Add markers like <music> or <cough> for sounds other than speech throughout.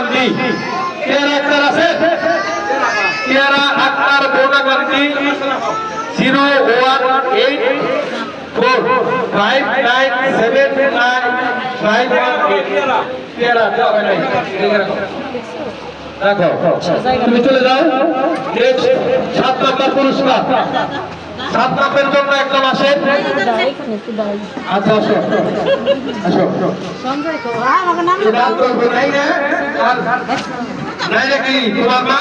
গান্ধী। কেয়ারা আছে? কেয়ারা আক্তার বোনা Gandhi zero one eight four, five nine seven nine five one eight. রাখো তুমি চলে যাও। সাত নম্বর পুরস্কার। সাত নম্বরের জন্য একজন আসেন। আচ্ছা নাই নাকি তোমার মা?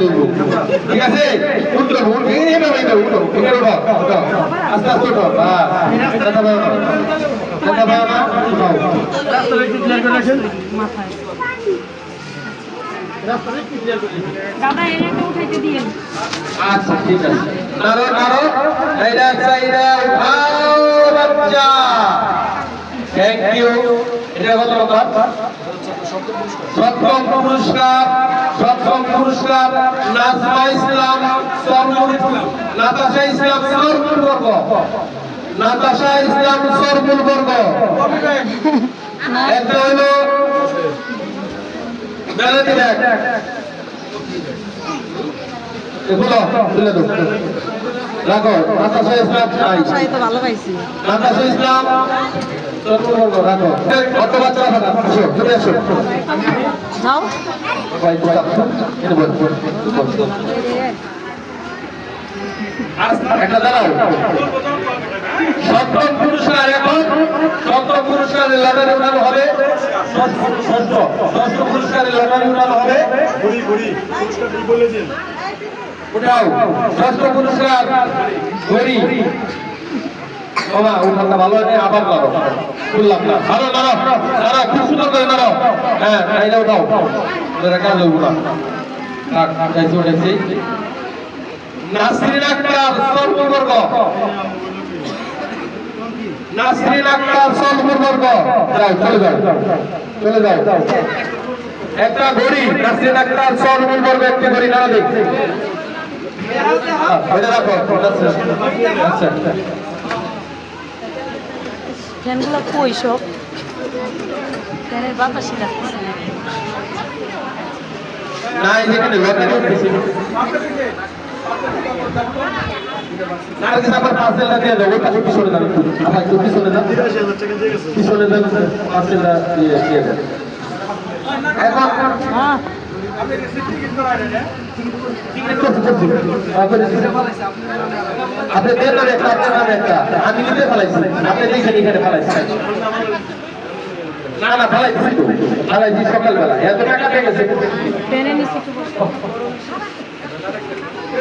দেবো। ঠিক আছে? উঠো উঠো এইভাবে উঠো উঠো এখানে উঠো উঠো। আস্তে আস্তে উঠো বাস দাদা, বাবা দাদা, বাবা উঠাও দাদা এনে একটু উঠাইতে দিয়ে আচ্ছা ঠিক আছে। নারো নারো এইটা চাইরা উঠাও বাচ্চা। থ্যাংক ইউ এটা কত টাকা সপ্তম পুরস্কার সপ্তম পুরস্কার নাজমা ইসলাম সরমুর নাতাশা ইসলাম সরমুর বর্গ। নাতাশা ইসলাম বর্গ। <laughs> একটা হলো বেলাতি ব্যাগ এগুলো তুলে দাও রাখো নাতাশা ইসলাম নাই। তো ভালো পাইছি। নাতাশা ইসলাম রাখো। কত বাচ্চা রাখো আসো তুমি আসো যাও। ভাই এটা বল বল একটা দাঁড়াও। সপ্তম পুরস্কার এখন। সপ্তম পুরস্কারের লটারি উঠানো হবে। ষষ্ঠ ষষ্ঠ পুরস্কারের লটারি উঠানো হবে। উঠাও। গড়ি বাবা, উঠানটা ভালো হয়নি আবার করো বললাম না। ভালো নাড়ো নাড়ো খুব সুন্দর করে নাড়ো হ্যাঁ এইটা উঠাও। তোরা কাজ যাইছি উঠেছি। নাসরিন আক্তার, সর্ববর্গ। নাসরিন আক্তার সর্ববর্গ যাও চলে যাও। চলে যাও। একটা ঘড়ি নাসরিন আক্তার সর্ববর্গ একটি ঘড়ি নাড়া দেখ আচ্ছা আচ্ছা। ফ্যানগুলো কই সব? ফ্যানের বাতাসই লাগতেছে না। না এই যেখানে উঠতেছে আপনি দেন একটা আপনার নামে একটা আমি নিতে ফেলাইছি আপনি দেখেন এখানে ফেলাইছি না না, ফেলাইছি তো। ফেলাইছি সকালবেলা। এত টাকা পেয়ে গেছে ফ্যানের নিচে একটু বসো।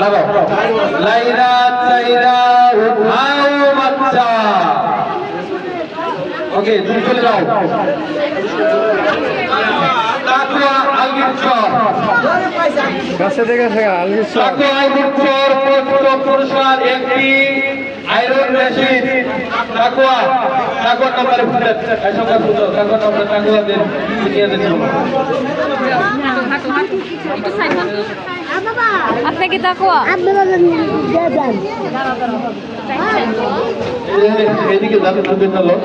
লাগাও। লাইরা চাইরা উঠাও বাচ্চা। ওকে তুমি চলে যাও। চর। পঞ্চম পুরস্কার একটি আয়রন মেশিন। তাকুয়া তাকুয়া নাম্বার সংখ্যা ফুটো তাকুয়া নাম্বার তাকুয়া দেন নিয়ে দেন। আপনি কি তাকুয়া এদিকে যাতে থাকবে না লোক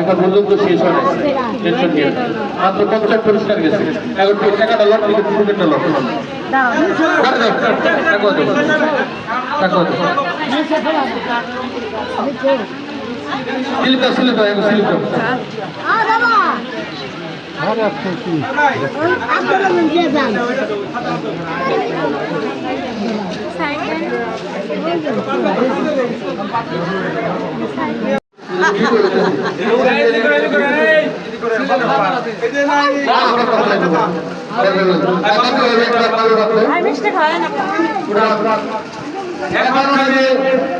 এখন পর্যন্ত শেষ হয় টেনশন নিয়ে। মাত্র পঞ্চাশ পুরস্কার গেছে। এখন টাকাটা টাকা দাও। টাকা দাও স্লিপ দাও স্লিপ দাও এখন স্লিপ দাও আরে আপনি কি আর মিষ্টি খাওয়ায় না এখন হচ্ছে ছোট গোলামাল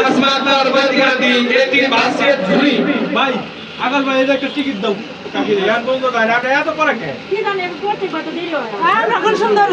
আসমাতার ওয়াইকি গান্ধী এটি বাসের ঝুলি ভাই আগল ভাই এটা একটা টিকিট দাও। কাকি? ইয়ান বন্ধ যায় না এটা এত করে কে এখন সুন্দর।